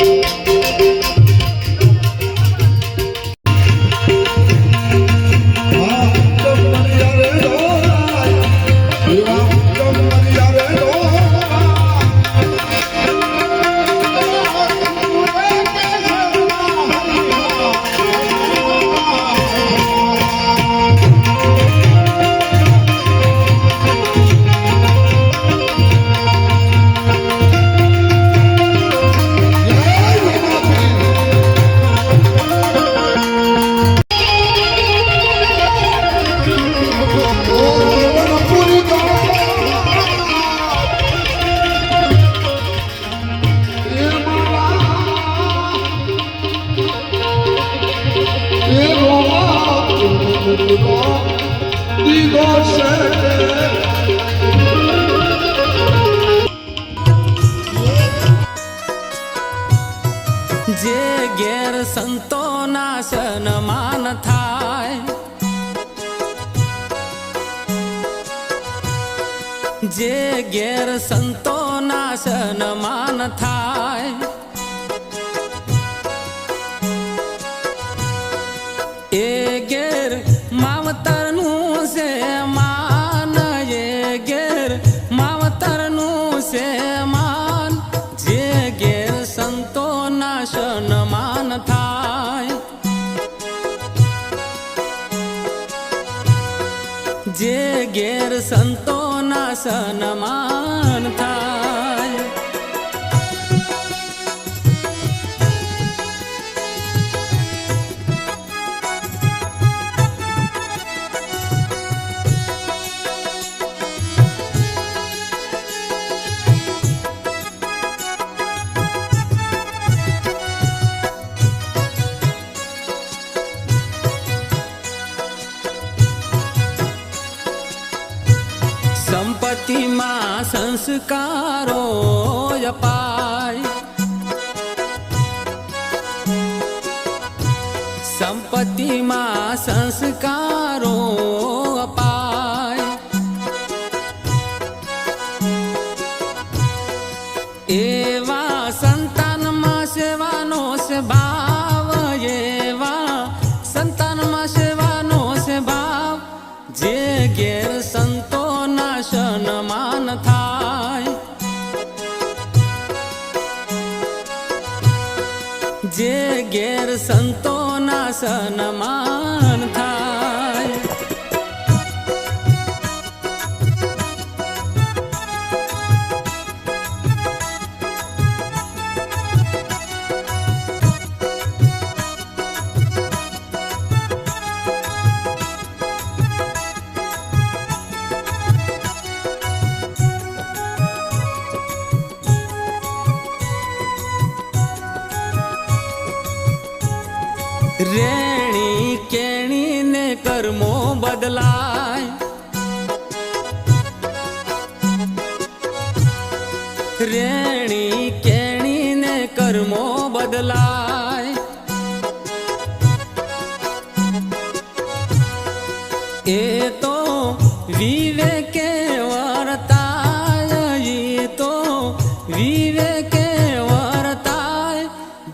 જે જે ઘેર સંતોના સન્માન થાય. સંતોના સંસ્કારો અપાય સંપત્તિમાં સંસ્કારો અપાય સંતોના રેણી કેણીને કર્મો બદલાય. એ તો વિવેકે વર્તાય એ તો વિવેકે વર્તાય,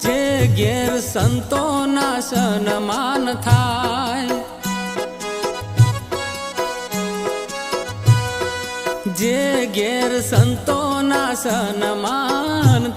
જે ગેર સંતોના સન્માન થાય. જે ગેર સંતોના સન્માન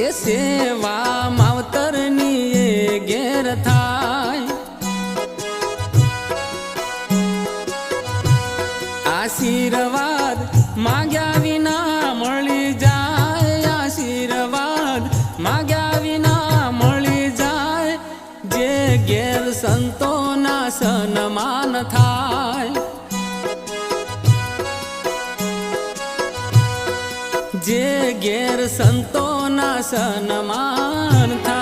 એ સેવા માવતરની એ ઘેર થાય. આશીર્વાદ માગ્યા વિના મળી જાય, આશીર્વાદ માગ્યા વિના મળી જાય. જે ઘેર સંતોના સન્માન થાય. જે ઘેર સંતોના સન્માન થાય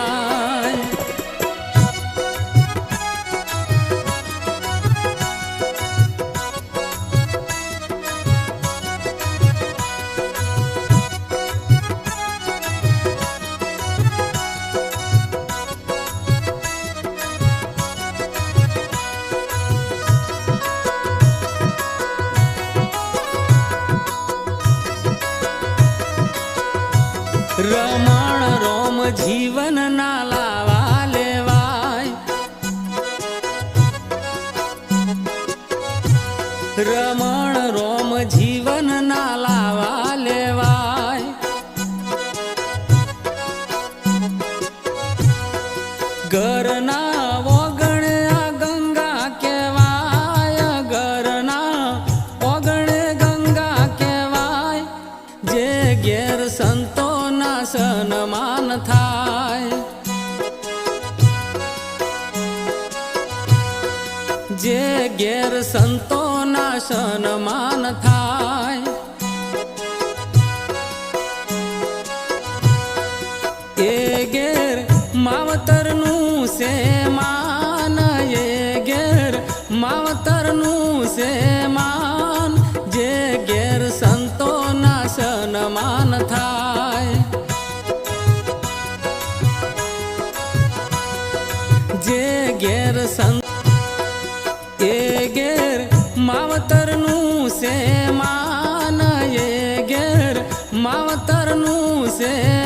роман. સન્માન થાય. એ ઘેર માવતરનું સે માન એ ઘેર માવતરનું સે માન. માવતરનું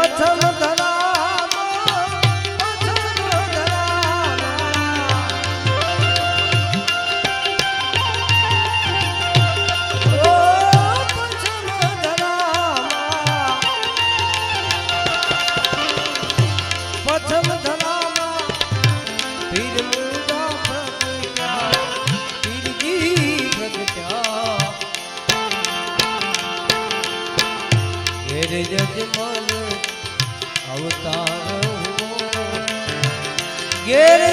પથમ ઘેર